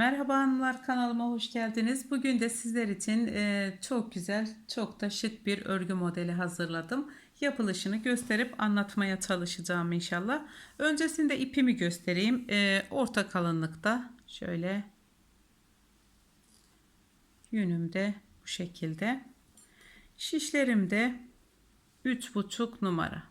Merhaba hanımlar kanalıma hoş geldiniz. Bugün de sizler için e, çok güzel, çok da şık bir örgü modeli hazırladım. Yapılışını gösterip anlatmaya çalışacağım inşallah. Öncesinde ipimi göstereyim. E, orta kalınlıkta şöyle yünümde bu şekilde. Şişlerimde 3,5 numara.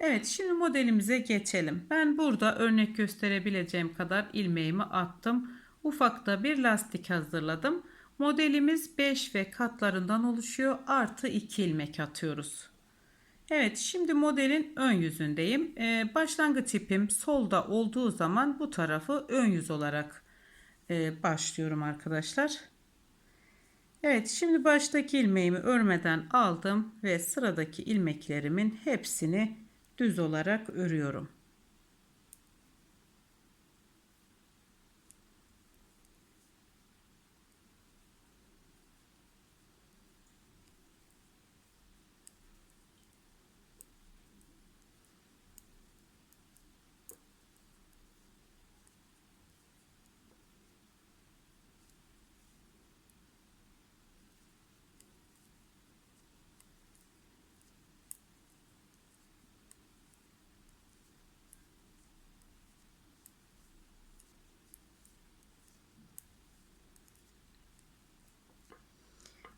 Evet şimdi modelimize geçelim. Ben burada örnek gösterebileceğim kadar ilmeğimi attım. Ufakta bir lastik hazırladım. Modelimiz 5 ve katlarından oluşuyor. Artı 2 ilmek atıyoruz. Evet şimdi modelin ön yüzündeyim. Ee, başlangıç ipim solda olduğu zaman bu tarafı ön yüz olarak e, başlıyorum arkadaşlar. Evet şimdi baştaki ilmeğimi örmeden aldım ve sıradaki ilmeklerimin hepsini düz olarak örüyorum.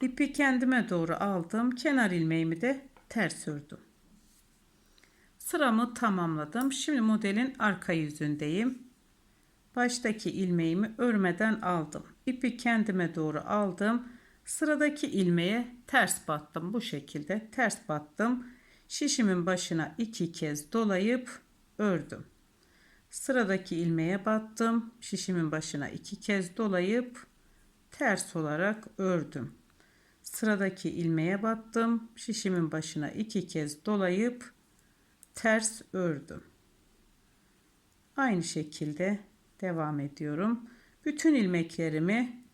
İpi kendime doğru aldım. Kenar ilmeğimi de ters ördüm. Sıramı tamamladım. Şimdi modelin arka yüzündeyim. Baştaki ilmeğimi örmeden aldım. İpi kendime doğru aldım. Sıradaki ilmeğe ters battım. Bu şekilde ters battım. Şişimin başına iki kez dolayıp ördüm. Sıradaki ilmeğe battım. Şişimin başına iki kez dolayıp ters olarak ördüm. Sıradaki ilmeğe battım. Şişimin başına iki kez dolayıp ters ördüm. Aynı şekilde devam ediyorum. Bütün ilmeklerimi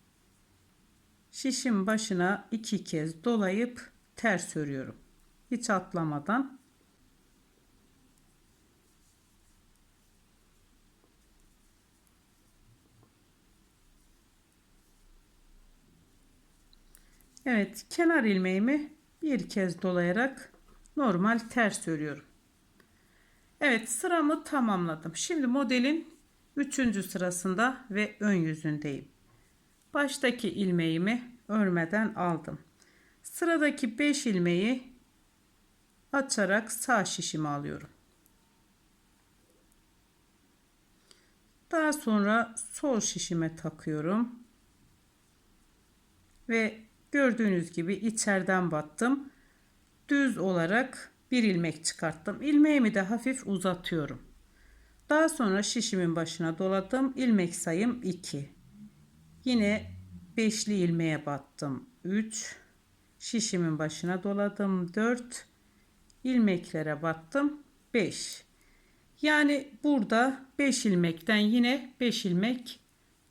şişim başına iki kez dolayıp ters örüyorum. Hiç atlamadan Evet kenar ilmeğimi bir kez dolayarak normal ters örüyorum. Evet sıramı tamamladım. Şimdi modelin 3. sırasında ve ön yüzündeyim. Baştaki ilmeğimi örmeden aldım. Sıradaki 5 ilmeği açarak sağ şişimi alıyorum. Daha sonra sol şişime takıyorum. Ve Gördüğünüz gibi içeriden battım. Düz olarak bir ilmek çıkarttım. İlmeğimi de hafif uzatıyorum. Daha sonra şişimin başına doladım. İlmek sayım 2. Yine beşli ilmeğe battım. 3. Şişimin başına doladım. 4. ilmeklere battım. 5. Yani burada 5 ilmekten yine 5 ilmek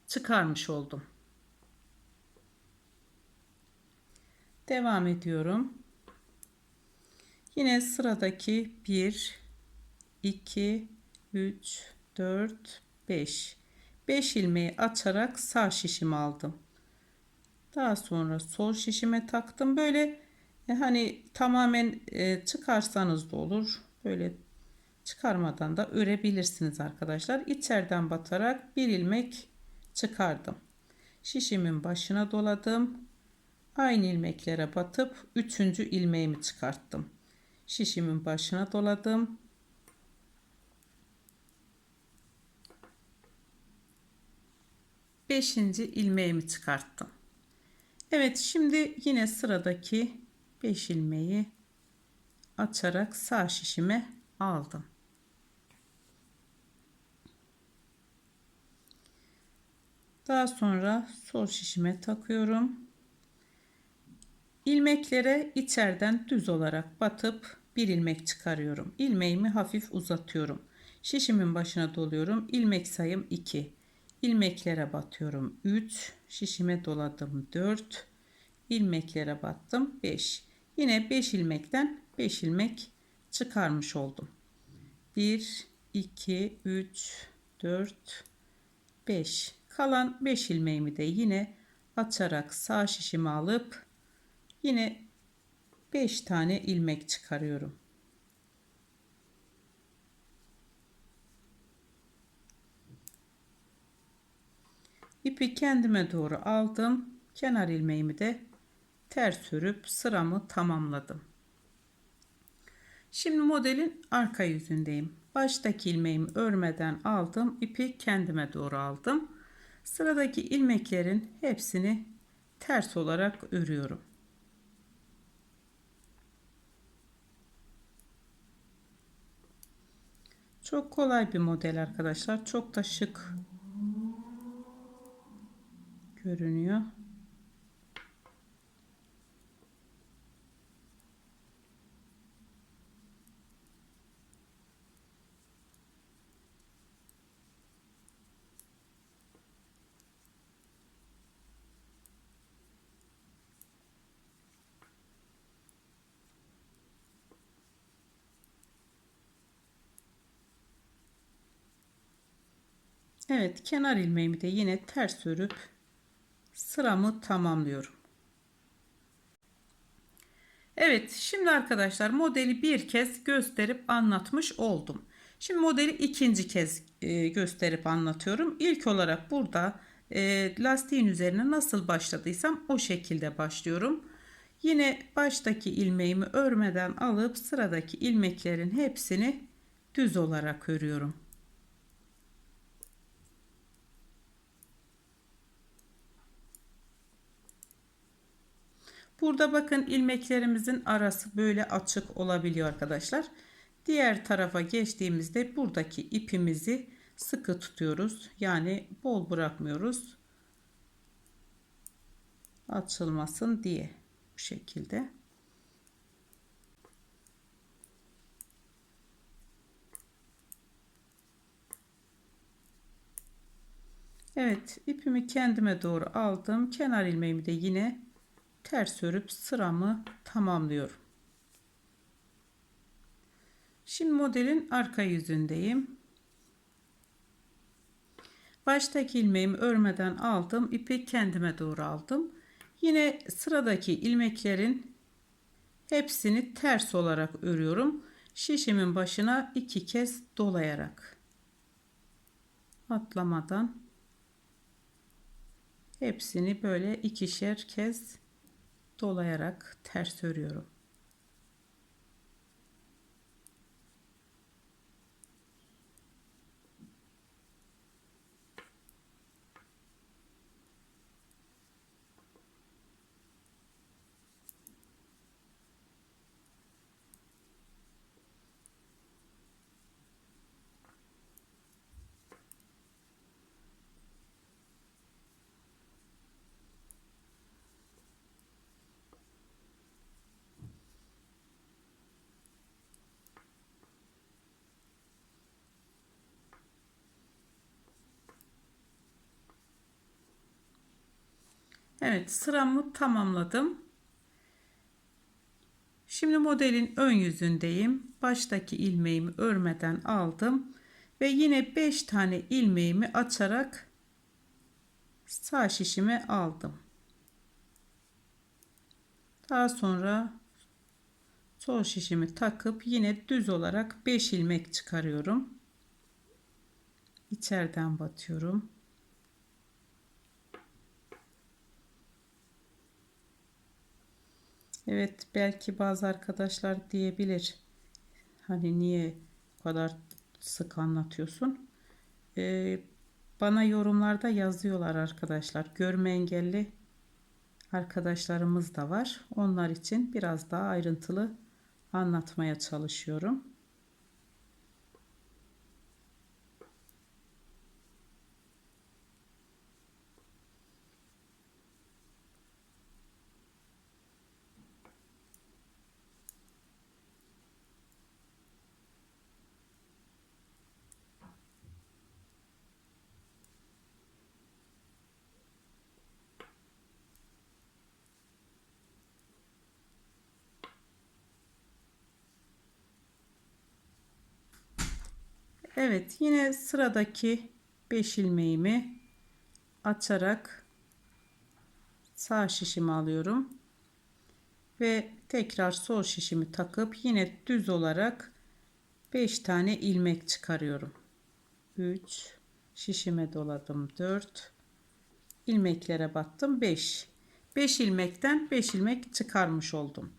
çıkarmış oldum. Devam ediyorum. Yine sıradaki 1 2 3 4 5 5 ilmeği açarak sağ şişimi aldım. Daha sonra sol şişime taktım. Böyle e, hani tamamen e, çıkarsanız da olur. Böyle çıkarmadan da örebilirsiniz arkadaşlar. İçeriden batarak bir ilmek çıkardım. Şişimin başına doladım aynı ilmeklere batıp üçüncü ilmeğimi çıkarttım. Şişimin başına doladım. Beşinci ilmeğimi çıkarttım. Evet şimdi yine sıradaki 5 ilmeği açarak sağ şişime aldım. Daha sonra sol şişime takıyorum. İlmeklere içeriden düz olarak batıp bir ilmek çıkarıyorum. İlmeğimi hafif uzatıyorum. Şişimin başına doluyorum. İlmek sayım 2. İlmeklere batıyorum 3. Şişime doladım 4. İlmeklere battım 5. Yine 5 ilmekten 5 ilmek çıkarmış oldum. 1 2 3 4 5 Kalan 5 ilmeğimi de yine açarak sağ şişimi alıp yine 5 tane ilmek çıkarıyorum. İpi kendime doğru aldım. Kenar ilmeğimi de ters örüp sıramı tamamladım. Şimdi modelin arka yüzündeyim. Baştaki ilmeğimi örmeden aldım. ipi kendime doğru aldım. Sıradaki ilmeklerin hepsini ters olarak örüyorum. Çok kolay bir model arkadaşlar. Çok da şık görünüyor. Evet kenar ilmeğimi de yine ters örüp sıramı tamamlıyorum. Evet şimdi arkadaşlar modeli bir kez gösterip anlatmış oldum. Şimdi modeli ikinci kez e, gösterip anlatıyorum. İlk olarak burada e, lastiğin üzerine nasıl başladıysam o şekilde başlıyorum. Yine baştaki ilmeğimi örmeden alıp sıradaki ilmeklerin hepsini düz olarak örüyorum. Burada bakın ilmeklerimizin arası böyle açık olabiliyor arkadaşlar. Diğer tarafa geçtiğimizde buradaki ipimizi sıkı tutuyoruz. Yani bol bırakmıyoruz. Açılmasın diye bu şekilde. Evet ipimi kendime doğru aldım. Kenar ilmeğimi de yine ters örüp sıramı tamamlıyorum. Şimdi modelin arka yüzündeyim. Baştaki ilmeğimi örmeden aldım. ipi kendime doğru aldım. Yine sıradaki ilmeklerin hepsini ters olarak örüyorum. Şişimin başına iki kez dolayarak atlamadan hepsini böyle ikişer kez dolayarak ters örüyorum. Evet sıramı tamamladım. Şimdi modelin ön yüzündeyim. Baştaki ilmeğimi örmeden aldım ve yine 5 tane ilmeğimi açarak sağ şişime aldım. Daha sonra sol şişimi takıp yine düz olarak 5 ilmek çıkarıyorum. İçeriden batıyorum. Evet belki bazı arkadaşlar diyebilir. Hani niye bu kadar sık anlatıyorsun? Ee, bana yorumlarda yazıyorlar arkadaşlar. Görme engelli arkadaşlarımız da var. Onlar için biraz daha ayrıntılı anlatmaya çalışıyorum. Evet yine sıradaki 5 ilmeğimi açarak sağ şişimi alıyorum. Ve tekrar sol şişimi takıp yine düz olarak 5 tane ilmek çıkarıyorum. 3 şişime doladım 4 ilmeklere battım 5 5 ilmekten 5 ilmek çıkarmış oldum.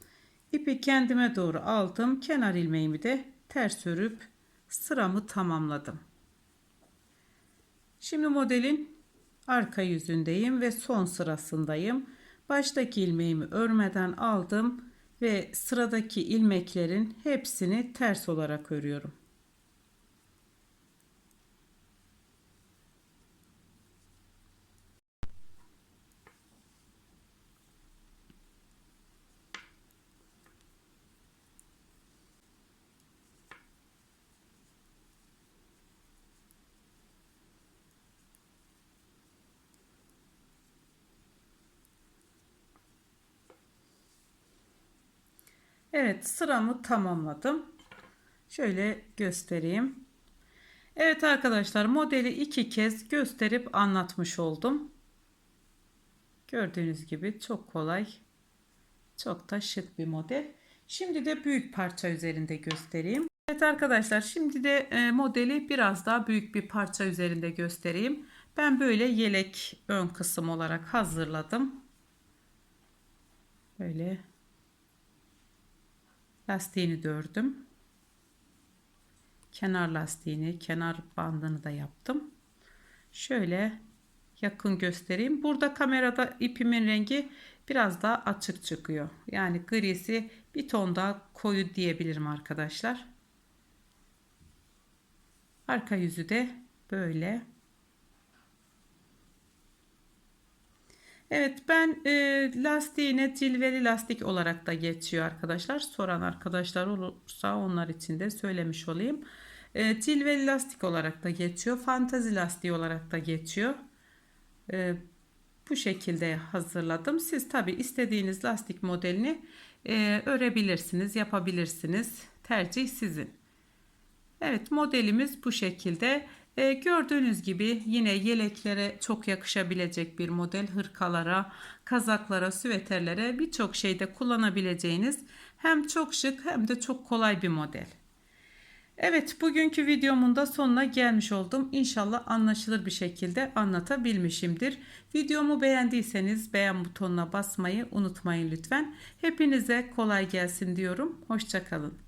İpi kendime doğru aldım kenar ilmeğimi de ters örüp sıramı tamamladım. Şimdi modelin arka yüzündeyim ve son sırasındayım. Baştaki ilmeğimi örmeden aldım ve sıradaki ilmeklerin hepsini ters olarak örüyorum Evet sıramı tamamladım. Şöyle göstereyim. Evet arkadaşlar modeli iki kez gösterip anlatmış oldum. Gördüğünüz gibi çok kolay. Çok da şık bir model. Şimdi de büyük parça üzerinde göstereyim. Evet arkadaşlar şimdi de e, modeli biraz daha büyük bir parça üzerinde göstereyim. Ben böyle yelek ön kısım olarak hazırladım. Böyle lastiğini de ördüm. Kenar lastiğini, kenar bandını da yaptım. Şöyle yakın göstereyim. Burada kamerada ipimin rengi biraz daha açık çıkıyor. Yani grisi bir ton daha koyu diyebilirim arkadaşlar. Arka yüzü de böyle. Evet ben e, lastiğine cilveli lastik olarak da geçiyor arkadaşlar. Soran arkadaşlar olursa onlar için de söylemiş olayım. E, cilveli lastik olarak da geçiyor. Fantazi lastiği olarak da geçiyor. E, bu şekilde hazırladım. Siz tabi istediğiniz lastik modelini e, örebilirsiniz, yapabilirsiniz. Tercih sizin. Evet modelimiz bu şekilde. E, gördüğünüz gibi yine yeleklere çok yakışabilecek bir model. Hırkalara, kazaklara, süveterlere birçok şeyde kullanabileceğiniz hem çok şık hem de çok kolay bir model. Evet bugünkü videomun da sonuna gelmiş oldum. İnşallah anlaşılır bir şekilde anlatabilmişimdir. Videomu beğendiyseniz beğen butonuna basmayı unutmayın lütfen. Hepinize kolay gelsin diyorum. Hoşçakalın.